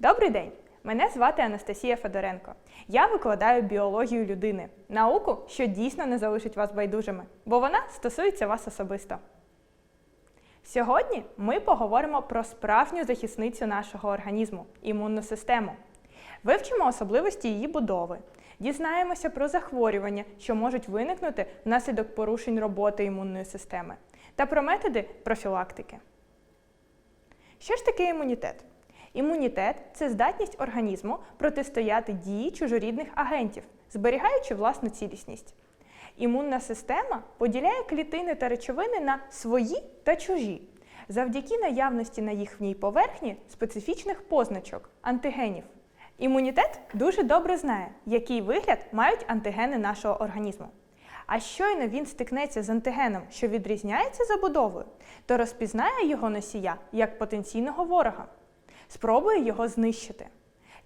Добрий день! Мене звати Анастасія Федоренко. Я викладаю біологію людини, науку, що дійсно не залишить вас байдужими, бо вона стосується вас особисто. Сьогодні ми поговоримо про справжню захисницю нашого організму імунну систему. Вивчимо особливості її будови, дізнаємося про захворювання, що можуть виникнути внаслідок порушень роботи імунної системи, та про методи профілактики. Що ж таке імунітет? Імунітет це здатність організму протистояти дії чужорідних агентів, зберігаючи власну цілісність. Імунна система поділяє клітини та речовини на свої та чужі, завдяки наявності на їх в ній поверхні специфічних позначок антигенів. Імунітет дуже добре знає, який вигляд мають антигени нашого організму. А щойно він стикнеться з антигеном, що відрізняється забудовою, то розпізнає його носія як потенційного ворога, спробує його знищити.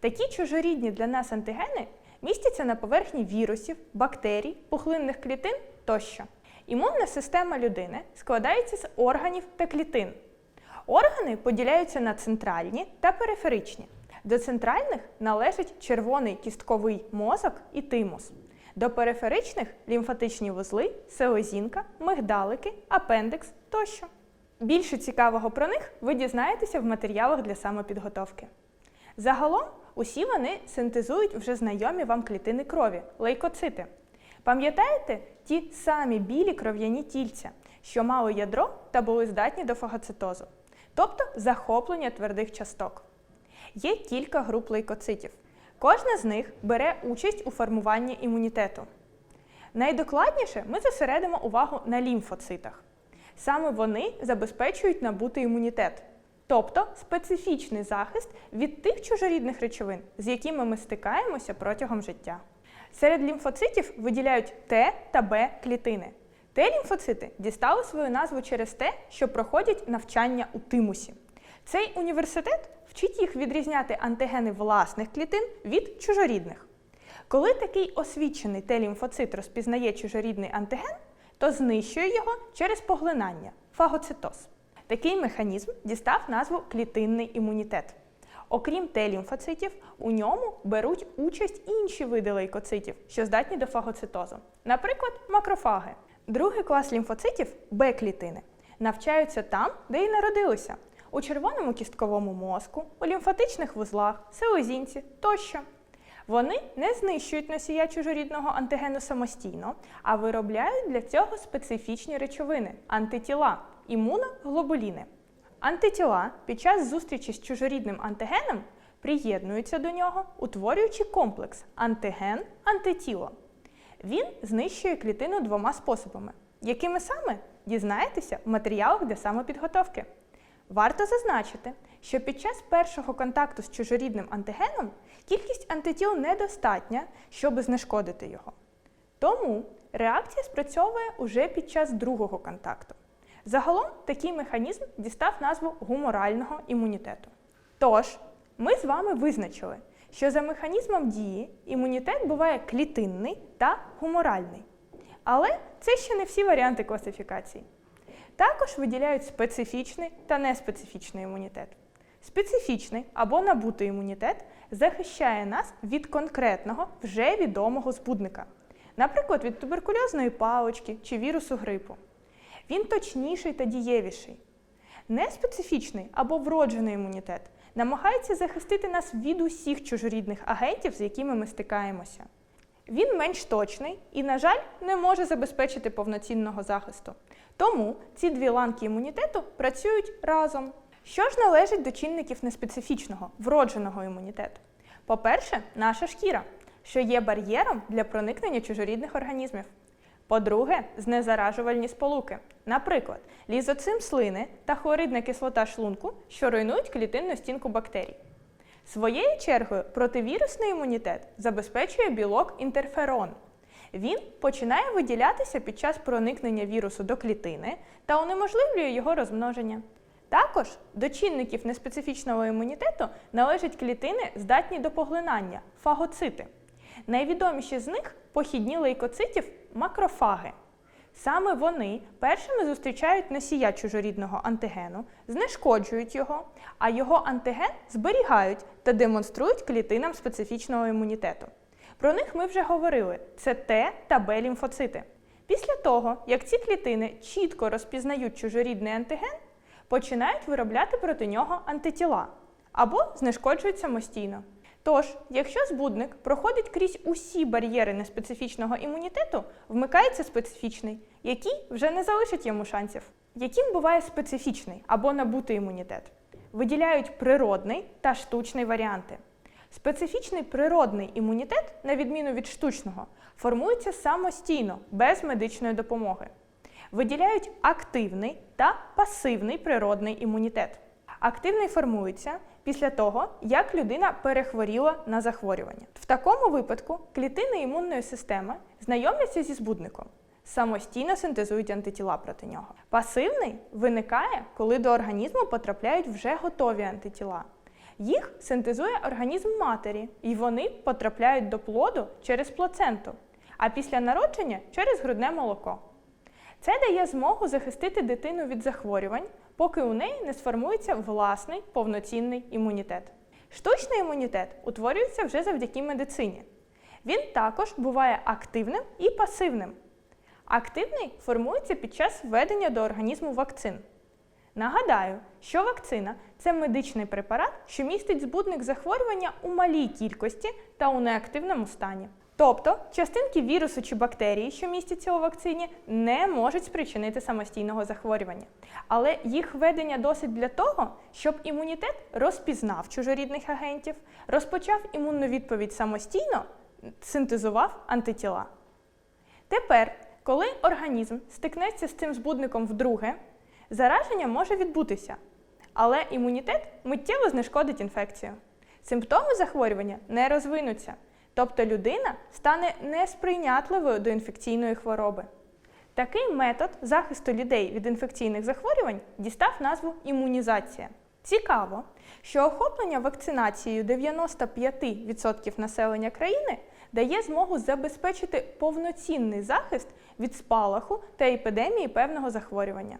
Такі чужорідні для нас антигени містяться на поверхні вірусів, бактерій, пухлинних клітин тощо. Імунна система людини складається з органів та клітин. Органи поділяються на центральні та периферичні. До центральних належить червоний кістковий мозок і тимус. До периферичних лімфатичні вузли, селезінка, мигдалики, апендикс тощо. Більше цікавого про них ви дізнаєтеся в матеріалах для самопідготовки. Загалом усі вони синтезують вже знайомі вам клітини крові лейкоцити. Пам'ятаєте ті самі білі кров'яні тільця, що мали ядро та були здатні до фагоцитозу, тобто захоплення твердих часток. Є кілька груп лейкоцитів. Кожна з них бере участь у формуванні імунітету. Найдокладніше ми зосередимо увагу на лімфоцитах. Саме вони забезпечують набутий імунітет, тобто специфічний захист від тих чужорідних речовин, з якими ми стикаємося протягом життя. Серед лімфоцитів виділяють Т та Б клітини. Т-лімфоцити дістали свою назву через те, що проходять навчання у тимусі. Цей університет вчить їх відрізняти антигени власних клітин від чужорідних. Коли такий освічений Т-лімфоцит розпізнає чужорідний антиген, то знищує його через поглинання фагоцитоз. Такий механізм дістав назву клітинний імунітет. Окрім Т-лімфоцитів, у ньому беруть участь інші види лейкоцитів, що здатні до фагоцитозу, наприклад, макрофаги. Другий клас лімфоцитів Б-клітини навчаються там, де й народилися у червоному кістковому мозку, у лімфатичних вузлах, селезінці тощо. Вони не знищують носія чужорідного антигену самостійно, а виробляють для цього специфічні речовини антитіла, імуноглобуліни. Антитіла під час зустрічі з чужорідним антигеном приєднуються до нього, утворюючи комплекс антиген-антитіло. Він знищує клітину двома способами, якими саме дізнаєтеся в матеріалах для самопідготовки. Варто зазначити, що під час першого контакту з чужорідним антигеном кількість антитіл недостатня, щоб знешкодити його. Тому реакція спрацьовує уже під час другого контакту. Загалом такий механізм дістав назву гуморального імунітету. Тож, ми з вами визначили, що за механізмом дії імунітет буває клітинний та гуморальний. Але це ще не всі варіанти класифікації. Також виділяють специфічний та неспецифічний імунітет. Специфічний або набутий імунітет захищає нас від конкретного вже відомого збудника, наприклад, від туберкульозної палички чи вірусу грипу. Він точніший та дієвіший. Неспецифічний або вроджений імунітет намагається захистити нас від усіх чужорідних агентів, з якими ми стикаємося. Він менш точний і, на жаль, не може забезпечити повноцінного захисту. Тому ці дві ланки імунітету працюють разом. Що ж належить до чинників неспецифічного, вродженого імунітету? По-перше, наша шкіра, що є бар'єром для проникнення чужорідних організмів. По-друге, знезаражувальні сполуки, наприклад, лізоцим слини та хлоридна кислота шлунку, що руйнують клітинну стінку бактерій. Своєю чергою противірусний імунітет забезпечує білок інтерферон. Він починає виділятися під час проникнення вірусу до клітини та унеможливлює його розмноження. Також до чинників неспецифічного імунітету належать клітини, здатні до поглинання фагоцити. Найвідоміші з них похідні лейкоцитів макрофаги. Саме вони першими зустрічають носія чужорідного антигену, знешкоджують його, а його антиген зберігають та демонструють клітинам специфічного імунітету. Про них ми вже говорили: це Т та Б лімфоцити. Після того, як ці клітини чітко розпізнають чужорідний антиген, починають виробляти проти нього антитіла або знешкоджують самостійно. Тож, якщо збудник проходить крізь усі бар'єри неспецифічного імунітету, вмикається специфічний, який вже не залишить йому шансів. Яким буває специфічний або набутий імунітет? Виділяють природний та штучний варіанти. Специфічний природний імунітет, на відміну від штучного, формується самостійно, без медичної допомоги. Виділяють активний та пасивний природний імунітет. Активний формується після того, як людина перехворіла на захворювання. В такому випадку клітини імунної системи знайомляться зі збудником, самостійно синтезують антитіла проти нього. Пасивний виникає, коли до організму потрапляють вже готові антитіла. Їх синтезує організм матері, і вони потрапляють до плоду через плаценту, а після народження через грудне молоко. Це дає змогу захистити дитину від захворювань, поки у неї не сформується власний повноцінний імунітет. Штучний імунітет утворюється вже завдяки медицині. Він також буває активним і пасивним. Активний формується під час введення до організму вакцин. Нагадаю, що вакцина це медичний препарат, що містить збудник захворювання у малій кількості та у неактивному стані. Тобто частинки вірусу чи бактерії, що містяться у вакцині, не можуть спричинити самостійного захворювання. Але їх введення досить для того, щоб імунітет розпізнав чужорідних агентів, розпочав імунну відповідь самостійно, синтезував антитіла. Тепер, коли організм стикнеться з цим збудником вдруге, зараження може відбутися, але імунітет миттєво знешкодить інфекцію. Симптоми захворювання не розвинуться, тобто людина стане несприйнятливою до інфекційної хвороби. Такий метод захисту людей від інфекційних захворювань дістав назву імунізація. Цікаво, що охоплення вакцинацією 95% населення країни дає змогу забезпечити повноцінний захист від спалаху та епідемії певного захворювання.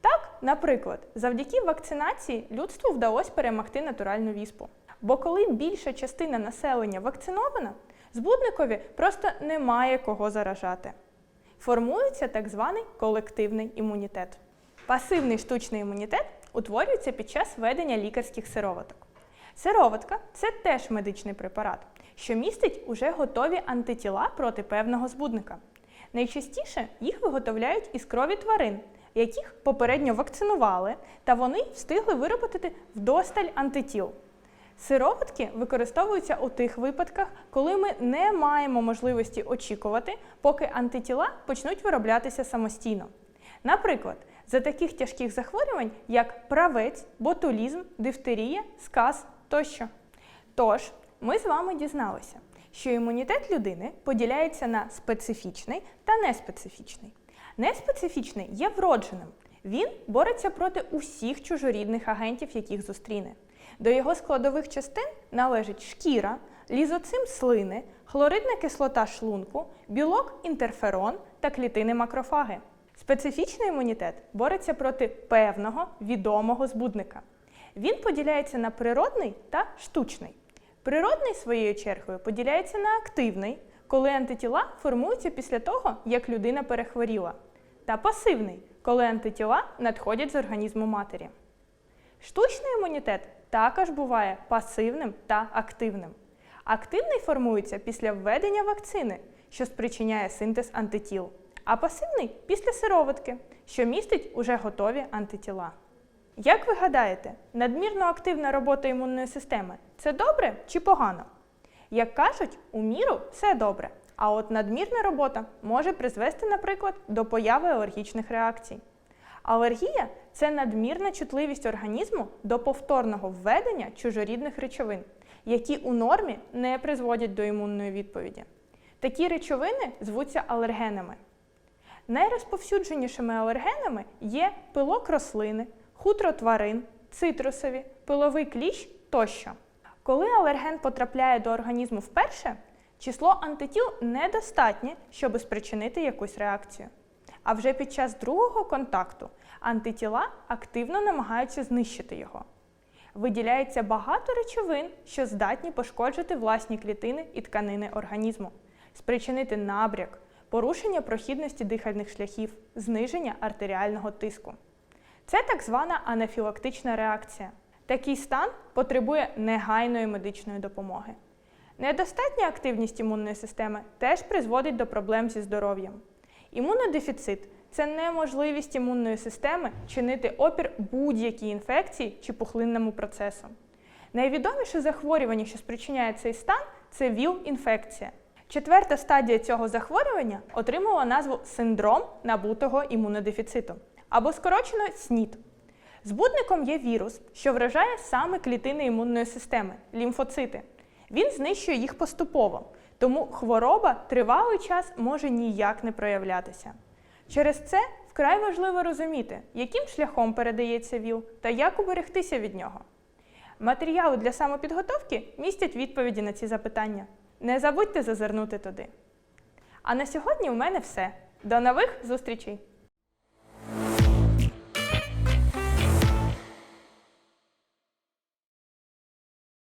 Так, наприклад, завдяки вакцинації людству вдалося перемогти натуральну віспу. Бо коли більша частина населення вакцинована, збудникові просто немає кого заражати. Формується так званий колективний імунітет. Пасивний штучний імунітет утворюється під час ведення лікарських сироваток. Сироватка це теж медичний препарат, що містить уже готові антитіла проти певного збудника. Найчастіше їх виготовляють із крові тварин, яких попередньо вакцинували, та вони встигли виробити вдосталь антитіл. Сироватки використовуються у тих випадках, коли ми не маємо можливості очікувати, поки антитіла почнуть вироблятися самостійно. Наприклад, за таких тяжких захворювань, як правець, ботулізм, дифтерія, сказ тощо. Тож, ми з вами дізналися, що імунітет людини поділяється на специфічний та неспецифічний. Неспецифічний є вродженим. Він бореться проти усіх чужорідних агентів, яких зустріне. До його складових частин належить шкіра, лізоцим слини, хлоридна кислота шлунку, білок інтерферон та клітини макрофаги. Специфічний імунітет бореться проти певного відомого збудника. Він поділяється на природний та штучний. Природний своєю чергою поділяється на активний, коли антитіла формуються після того, як людина перехворіла, та пасивний, коли антитіла надходять з організму матері. Штучний імунітет також буває пасивним та активним. Активний формується після введення вакцини, що спричиняє синтез антитіл, а пасивний після сироватки, що містить уже готові антитіла. Як ви гадаєте, надмірно активна робота імунної системи це добре чи погано? Як кажуть, у міру все добре, а от надмірна робота може призвести, наприклад, до появи алергічних реакцій. Алергія це надмірна чутливість організму до повторного введення чужорідних речовин, які у нормі не призводять до імунної відповіді. Такі речовини звуться алергенами. Найрозповсюдженішими алергенами є пилок рослини, хутро тварин, цитрусові, пиловий кліщ тощо. Коли алерген потрапляє до організму вперше, число антитіл недостатнє, щоб спричинити якусь реакцію. А вже під час другого контакту антитіла активно намагаються знищити його. Виділяється багато речовин, що здатні пошкоджити власні клітини і тканини організму, спричинити набряк, порушення прохідності дихальних шляхів, зниження артеріального тиску. Це так звана анафілактична реакція. Такий стан потребує негайної медичної допомоги. Недостатня активність імунної системи теж призводить до проблем зі здоров'ям. Імунодефіцит це неможливість імунної системи чинити опір будь-якій інфекції чи пухлинному процесу. Найвідоміше захворювання, що спричиняє цей стан, це ВІЛ-інфекція. Четверта стадія цього захворювання отримала назву синдром набутого імунодефіциту або скорочено СНІД. Збудником є вірус, що вражає саме клітини імунної системи лімфоцити. Він знищує їх поступово, тому хвороба тривалий час може ніяк не проявлятися. Через це вкрай важливо розуміти, яким шляхом передається ВІЛ та як уберегтися від нього. Матеріали для самопідготовки містять відповіді на ці запитання. Не забудьте зазирнути туди. А на сьогодні у мене все. До нових зустрічей!